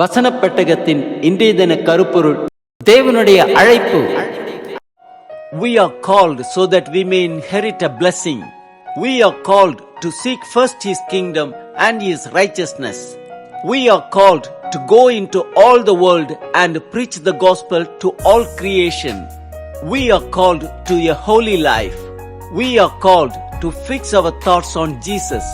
வசனப் பெட்டகத்தின் இன்றைய தின கருப்பொருள் தேவனுடைய அழைப்பு We are called so that we may inherit a blessing. We are called to seek first His kingdom and His righteousness. We are called to go into all the world and preach the gospel to all creation. We are called to a holy life. We are called to fix our thoughts on Jesus.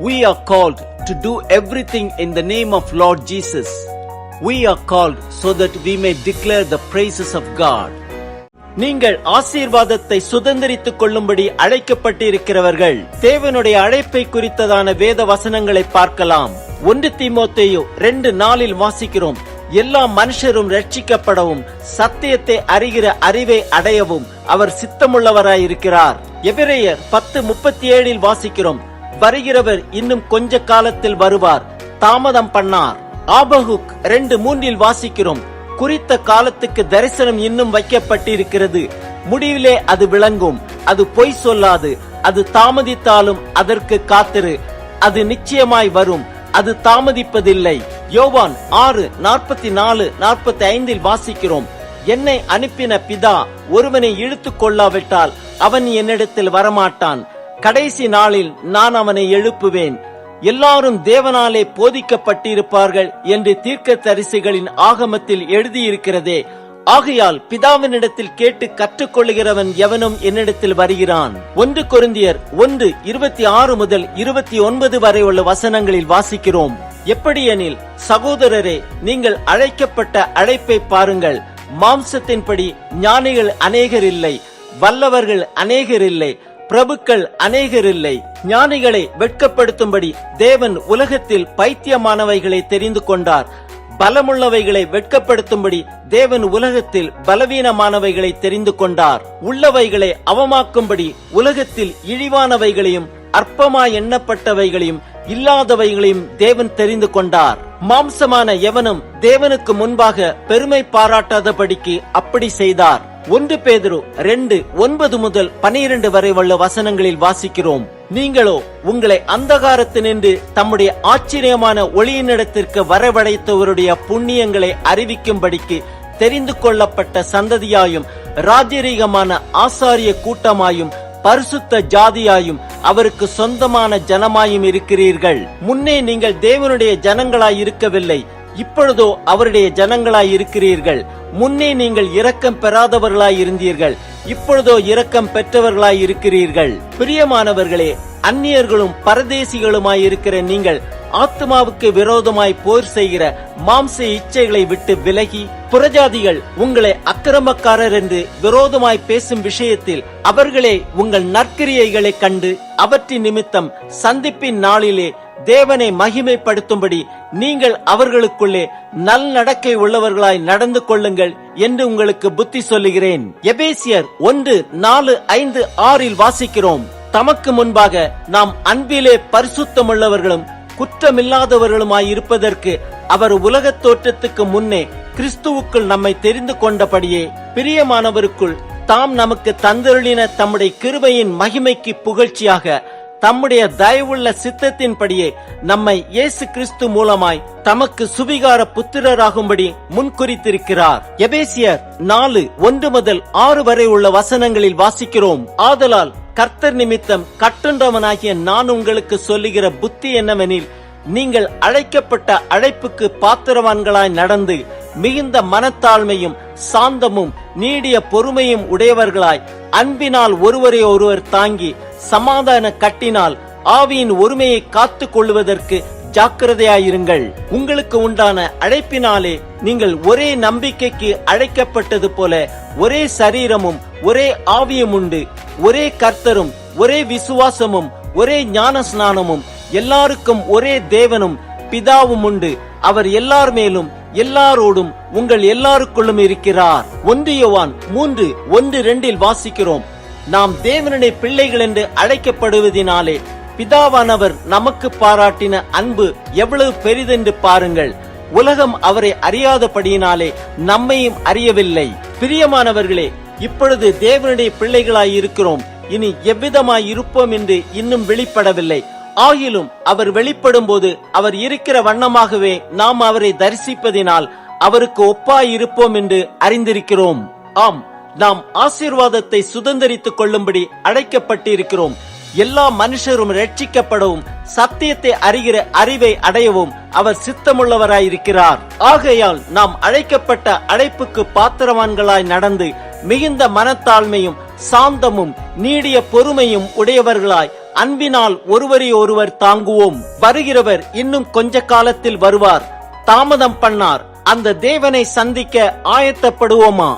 We are called to do everything in the name of Lord Jesus. We are called so that we may declare the praises of God. நீங்கள் ஆசீர்வாதத்தை சுதந்திரித்துக் கொள்ளும்படி அழைக்கப்பட்டிருக்கிறவர்கள் தேவனுடைய அழைப்பை குறித்ததான வேத வசனங்களை பார்க்கலாம் ஒன்று தீமோத்தையோ ரெண்டு நாளில் வாசிக்கிறோம் எல்லா மனுஷரும் ரட்சிக்கப்படவும் சத்தியத்தை அறிகிற அறிவை அடையவும் அவர் சித்தமுள்ளவராயிருக்கிறார் எபிரேயர் பத்து முப்பத்தி ஏழில் வாசிக்கிறோம் வருகிறவர் இன்னும் கொஞ்ச காலத்தில் வருவார். தாமதம் பண்ணார். ஆபகுக் ரெண்டு மூன்றில் வாசிக்கிறோம். குறித்த காலத்துக்கு தரிசனம் இன்னும் வைக்கப்பட்டிருக்கிறது. முடிவிலே அது விளங்கும். அது பொய் சொல்லாது. அது தாமதித்தாலும் அதற்கு காத்திரு. அது நிச்சயமாய் வரும். அது தாமதிப்பதில்லை. யோவான் ஆறு நாற்பத்தி நாலு நாற்பத்தி ஐந்தில் வாசிக்கிறோம். என்னை அனுப்பின பிதா ஒருவனை இழுத்துக் கொள்ளாவிட்டால் அவன் என்னிடத்தில் வரமாட்டான். கடைசி நாளில் நான் அவனை எழுப்புவேன். எல்லாரும் தேவனாலே போதிக்கப்பட்டிருப்பார்கள் என்று தீர்க்க தரிசிகளின் ஆகமத்தில் எழுதியிருக்கிறதே. ஆகையால் பிதாவினிடத்தில் கேட்டு கற்றுக்கொள்ளுகிறவன் எவனும் என்னிடத்தில் வருகிறான். ஒன்று கொருந்தியர் ஒன்று இருபத்தி ஆறு முதல் இருபத்தி ஒன்பது வரை உள்ள வசனங்களில் வாசிக்கிறோம். எப்படியெனில் சகோதரரே நீங்கள் அழைக்கப்பட்ட அழைப்பை பாருங்கள். மாம்சத்தின்படி ஞானிகள் அநேகர் இல்லை வல்லவர்கள் அநேகர் இல்லை. பிரபுக்கள் அநேகர் இல்லை ஞானிகளை வெட்கப்படுத்தும்படி தேவன் உலகத்தில் பைத்தியமானவைகளை தெரிந்து கொண்டார். பலமுள்ளவைகளை வெட்கப்படுத்தும்படி தேவன் உலகத்தில் பலவீனமானவைகளை தெரிந்து கொண்டார். உள்ளவைகளை அவமாக்கும்படி உலகத்தில் இழிவானவைகளையும் அற்பமாய் எண்ணப்பட்டவைகளையும் இல்லாதவைகளையும் தேவன் தெரிந்து கொண்டார். மாம்சமான எவனும் தேவனுக்கு முன்பாக பெருமை பாராட்டாதபடிக்கு அப்படி செய்தார். ஒன்று பேதுரு ரெண்டு ஒன்பது முதல் பனிரெண்டு வரை உள்ள வசனங்களில் வாசிக்கிறோம். நீங்களோ உங்களை அந்தகாரத்தினின்று தம்முடைய ஆச்சரியமான ஒளியினிடத்திற்கு வரவழைத்தவருடைய புண்ணியங்களை அறிவிக்கும்படிக்கு தெரிந்து கொள்ளப்பட்ட சந்ததியாயும் ராஜரீகமான ஆசாரிய கூட்டமாயும் பரிசுத்த ஜாதியாயும் அவருக்கு சொந்தமான ஜனமாயும் இருக்கிறீர்கள். முன்னே நீங்கள் தேவனுடைய ஜனங்களாய் இருக்கவில்லை இப்பொழுதோ அவருடைய ஜனங்களாய் இருக்கிறீர்கள். முன்னே நீங்கள் இரக்கம் பெறாதவர்களாய் இருந்தீர்கள் இப்பொழுதோ இரக்கம் பெற்றவர்களாய் இருக்கிறீர்கள். பிரியமானவர்களே அந்நியர்களும் பரதேசிகளுமாய் இருக்கிற நீங்கள் ஆத்மாவுக்கு விரோதமாய் போர் செய்கிற மாம்ச இச்சைகளை விட்டு விலகி புறஜாதிகள் உங்களை அக்கிரமக்காரர் என்று விரோதமாய் பேசும் விஷயத்தில் அவர்களே உங்கள் நற்கிரியைகளை கண்டு அவற்றின் நிமித்தம் சந்திப்பின் நாளிலே தேவனை மகிமைப்படுத்தும்படி நீங்கள் அவர்களுக்குள்ளே நல் நடக்கை உள்ளவர்களாய் நடந்து கொள்ளுங்கள் என்று உங்களுக்கு புத்தி சொல்லுகிறேன். எபேசியர் ஒன்று நாலு ஐந்து ஆறில் வாசிக்கிறோம். தமக்கு முன்பாக நாம் அன்பிலே பரிசுத்தமுள்ளவர்களும் குற்றமில்லாதவர்களுமாய் இருப்பதற்கு அவர் உலகத் தோற்றத்துக்கு முன்னே கிறிஸ்துவுக்குள் நம்மை தெரிந்து கொண்டபடியே பிரியமானவருக்குள் தாம் நமக்கு தந்தருளின தம்முடைய கிருபையின் மகிமைக்கு புகழ்ச்சியாக தம்முடைய தயவுள்ள சித்தத்தின்படியே நம்மை இயேசு கிறிஸ்து மூலமாய் தமக்கு சுவிகார புத்திரராகும்படி முன்குறித்திருக்கிறார். எபேசியர் நாலு ஒன்று முதல் ஆறு வரை உள்ள வசனங்களில் வாசிக்கிறோம். ஆதலால் கர்த்தர் நிமித்தம் கட்டுண்டவனாகிய நான் உங்களுக்கு சொல்லுகிற புத்தி என்னவெனில் நீங்கள் அழைக்கப்பட்ட அழைப்புக்கு பாத்திரவான்களாய் நடந்து மிகுந்த மனத்தாழ்மையும் சாந்தமும் நீடிய பொறுமையும் உடையவர்களாய் அன்பினால் ஒருவரை ஒருவர் தாங்கி சமாதான கட்டினால் ஆவியின் ஒருமையை காத்து கொள்வதற்கு ஜாக்கிரதையாயிருங்கள். உங்களுக்கு உண்டான அழைப்பினாலே நீங்கள் ஒரே நம்பிக்கைக்கு அழைக்கப்பட்டது போல ஒரே சரீரமும் ஒரே ஆவியும் உண்டு. ஒரே கர்த்தரும் ஒரே விசுவாசமும் ஒரே ஞான ஸ்நானமும் எல்லாருக்கும் ஒரே தேவனும் பிதாவும் உண்டு. அவர் எல்லார் மேலும் எல்லாரோடும் உங்கள் எல்லாருக்குள்ளும் இருக்கிறார். ஒன்று யோவான் மூன்று ஒன்று ரெண்டில் வாசிக்கிறோம். நாம் தேவனுடைய பிள்ளைகள் என்று அழைக்கப்படுவதினாலே பிதாவானவர் நமக்கு பாராட்டின அன்பு எவ்வளவு பெரிதென்று பாருங்கள். உலகம் அவரை அறியாதபடியினாலே நம்மையும் அறியவில்லை. பிரியமானவர்களே இப்பொழுது தேவனுடைய பிள்ளைகளாய் இருக்கிறோம் இனி எவ்விதமாய் இருப்போம் என்று இன்னும் வெளிப்படவில்லை. ஆகிலும் அவர் வெளிப்படும் போது அவர் இருக்கிற வண்ணமாகவே நாம் அவரை தரிசிப்பதினால் அவருக்கு ஒப்பாய் இருப்போம் என்று அறிந்திருக்கிறோம். ஆம். நாம் ஆசீர்வாதத்தை சுதந்திரித்துக் கொள்ளும்படி அழைக்கப்பட்டிருக்கிறோம். எல்லா மனுஷரும் ரட்சிக்கப்படவும் சத்தியத்தை அறிகிற அறிவை அடையவும் அவர் சித்தமுள்ளவராயிருக்கிறார். ஆகையால் நாம் அழைக்கப்பட்ட அழைப்புக்கு பாத்திரவான்களாய் நடந்து மிகுந்த மனத்தாழ்மையும் சாந்தமும் நீடிய பொறுமையும் உடையவர்களாய் அன்பினால் ஒருவரை ஒருவர் தாங்குவோம். வருகிறவர் இன்னும் கொஞ்ச காலத்தில் வருவார். தாமதம் பண்ணார். அந்த தேவனை சந்திக்க ஆயத்தப்படுவோமா?